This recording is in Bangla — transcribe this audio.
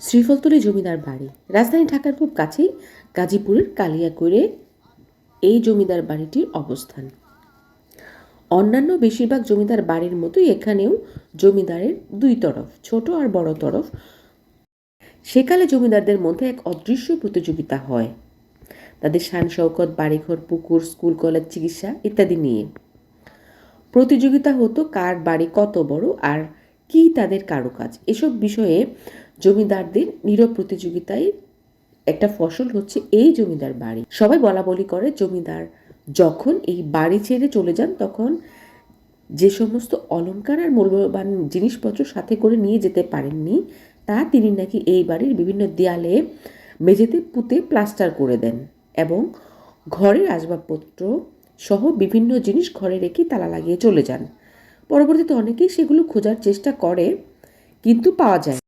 শ্রীফলতলী জমিদার বাড়ি। রাজধানী ঢাকার খুব কাছেই গাজীপুরের কালিয়াকৈরে এই জমিদার বাড়িটির অবস্থান। অন্যান্য বেশিরভাগ জমিদার বাড়ির মতোই এখানেও জমিদারের দুই তরফ, ছোট আর বড় তরফ। সেকালে জমিদারদের মধ্যে এক অদৃশ্য প্রতিযোগিতা হয়। তাদের শান শৌকত বাড়িঘর, পুকুর, স্কুল, কলেজ, চিকিৎসা ইত্যাদি নিয়ে। প্রতিযোগিতা হতো কার বাড়ি কত বড় আর কী তাদের কারুকাজ? এসব বিষয়ে জমিদারদের নীরব প্রতিযোগিতায় একটা ফসল হচ্ছে এই জমিদার বাড়ি। সবাই বলা বলি করে, জমিদার, যখন এই বাড়ি ছেড়ে চলে যান, তখন যে সমস্ত অলংকার আর মূল্যবান জিনিসপত্র সাথে করে নিয়ে যেতে পারেননি, তা তিনি নাকি এই বাড়ির বিভিন্ন দেয়ালে মেঝেতে পুঁতে প্লাস্টার করে দেন এবং ঘরের আসবাবপত্র সহ বিভিন্ন জিনিস ঘরে রেখে তালা লাগিয়ে চলে যান। পরবর্তীতে অনেকেই সেগুলো খোঁজার চেষ্টা করে কিন্তু পাওয়া যায়